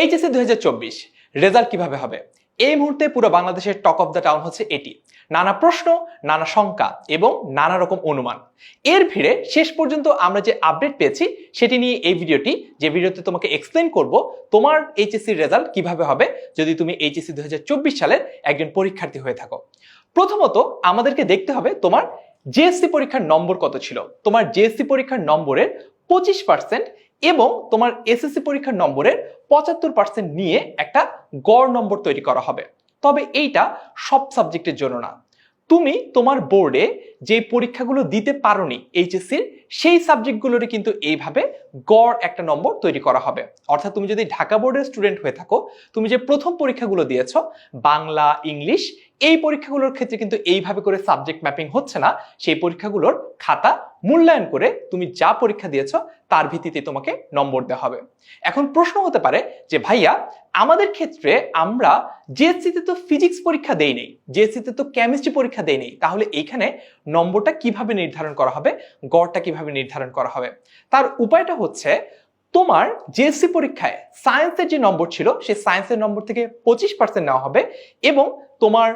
HSC দুই result কীভাবে হবে? এই মুহূর্তে পুরো বাংলাদেশের টক অফ দ্য টাউন হচ্ছে এটি। নানা প্রশ্ন, নানা শঙ্কা এবং নানা রকম অনুমান। এর ভিড়ে শেষ পর্যন্ত আমরা যে আপডেট পেয়েছি, সেটি নিয়ে এই ভিডিওটি, যে ভিডিওতে তোমাকে এক্সপ্লেন করব, তোমার এইচএসসি রেজাল্ট কীভাবে হবে যদি তুমি এইচএসসি দুই হাজার চব্বিশ সালের একজন পরীক্ষার্থী হয়ে থাকো। প্রথমত আমাদেরকে দেখতে হবে তোমার জিএসসি পরীক্ষার নম্বর কত ছিল। তোমার জিএসসি পরীক্ষার নম্বরের পঁচিশ পার্সেন্ট এবং তোমার এসএসসি পরীক্ষার নম্বরের পঁচাত্তর পার্সেন্ট নিয়ে একটা গড় নম্বর তৈরি করা হবে। তবে এইটা সব সাবজেক্টের জন্য না। তুমি তোমার বোর্ডে যে পরীক্ষাগুলো দিতে পারোনি এইচএসসির সেই সাবজেক্টগুলোরই কিন্তু এইভাবে গড় একটা নম্বর তৈরি করা হবে। অর্থাৎ তুমি যদি ঢাকা বোর্ডের স্টুডেন্ট হয়ে থাকো, তুমি যে প্রথম পরীক্ষাগুলো দিয়েছ, বাংলা, ইংলিশ এই পরীক্ষাগুলোর ক্ষেত্রে কিন্তু এইভাবে করে সাবজেক্ট ম্যাপিং হচ্ছে না। সেই পরীক্ষাগুলোর খাতা মূল্যায়ন করে তুমি যা পরীক্ষা দিয়েছ তার ভিত্তিতে তোমাকে নম্বর দেওয়া হবে। এখন প্রশ্ন হতে পারে যে, ভাইয়া, আমাদের ক্ষেত্রে আমরা জিএসসিতে তো ফিজিক্স পরীক্ষা দেই নেই জিএসসিতে তো কেমিস্ট্রি পরীক্ষা দেই নেই। তাহলে এইখানে নম্বরটা কীভাবে নির্ধারণ করা হবে, গড়টা কীভাবে নির্ধারণ করা হবে? তার উপায়টা হচ্ছে, তোমার জিএসসি পরীক্ষায় সায়েন্সের যে নম্বর ছিল, সেই সায়েন্সের নম্বর থেকে পঁচিশ পার্সেন্ট নেওয়া হবে এবং তোমার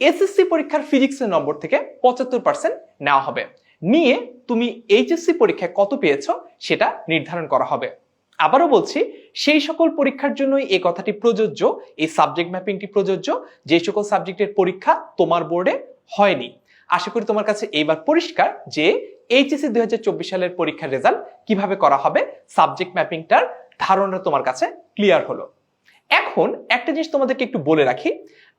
এসএসসি পরীক্ষার ফিজিক্সের নম্বর থেকে পঁচাত্তর পার্সেন্ট নেওয়া হবে। নিয়ে তুমি এইচএসসি পরীক্ষায় কত পেয়েছ সেটা নির্ধারণ করা হবে। আবারও বলছি, সেই সকল পরীক্ষার জন্যই এই কথাটি প্রযোজ্য, এই সাবজেক্ট ম্যাপিংটি প্রযোজ্য, যে সকল সাবজেক্টের পরীক্ষা তোমার বোর্ডে হয়নি। আশা করি তোমার কাছে এইবার পরিষ্কার যে এইচএসসি দুই হাজার চব্বিশ সালের পরীক্ষার রেজাল্ট কীভাবে করা হবে সাবজেক্ট ম্যাপিংটার ধারণা তোমার কাছে ক্লিয়ার হলো। এখন একটা জিনিস তোমাদেরকে একটু বলে রাখি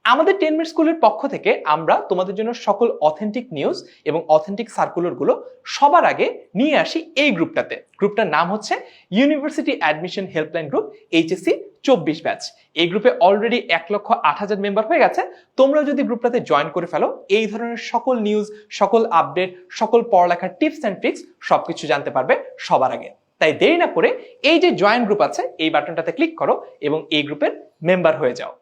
আমাদের টেন মিনিট স্কুলের পক্ষ থেকে আমরা তোমাদের জন্য সকল অথেন্টিক নিউজ এবং অথেন্টিক সার্কুলারগুলো সবার আগে নিয়ে আসি এই গ্রুপটাতে। গ্রুপটার নাম হচ্ছে university admission helpline group HSC চব্বিশ ব্যাচ এই গ্রুপে অলরেডি এক লক্ষ আট হাজার মেম্বার হয়ে গেছে। তোমরা যদি গ্রুপটাতে জয়েন করে ফেলো, এই ধরনের সকল নিউজ সকল আপডেট সকল পড়ালেখার টিপস অ্যান্ড ট্রিক্স সবকিছু জানতে পারবে সবার আগে। তাই দেরি না করে এই যে জয়েন গ্রুপ আছে, এই বাটনটাতে ক্লিক করো এবং এই গ্রুপের মেম্বার হয়ে যাও।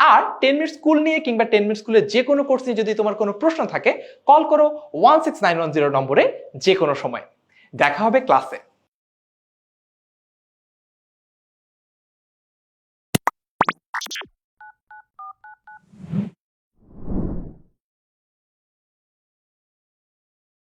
আর টেন মিনিট স্কুল নিয়ে কিংবা টেন মিনিট স্কুলের যে কোনো কোর্স নিয়ে যদি তোমার কোনো প্রশ্ন থাকে কল করো one six nine one zero নম্বরে যে কোনো সময়। দেখা হবে ক্লাসে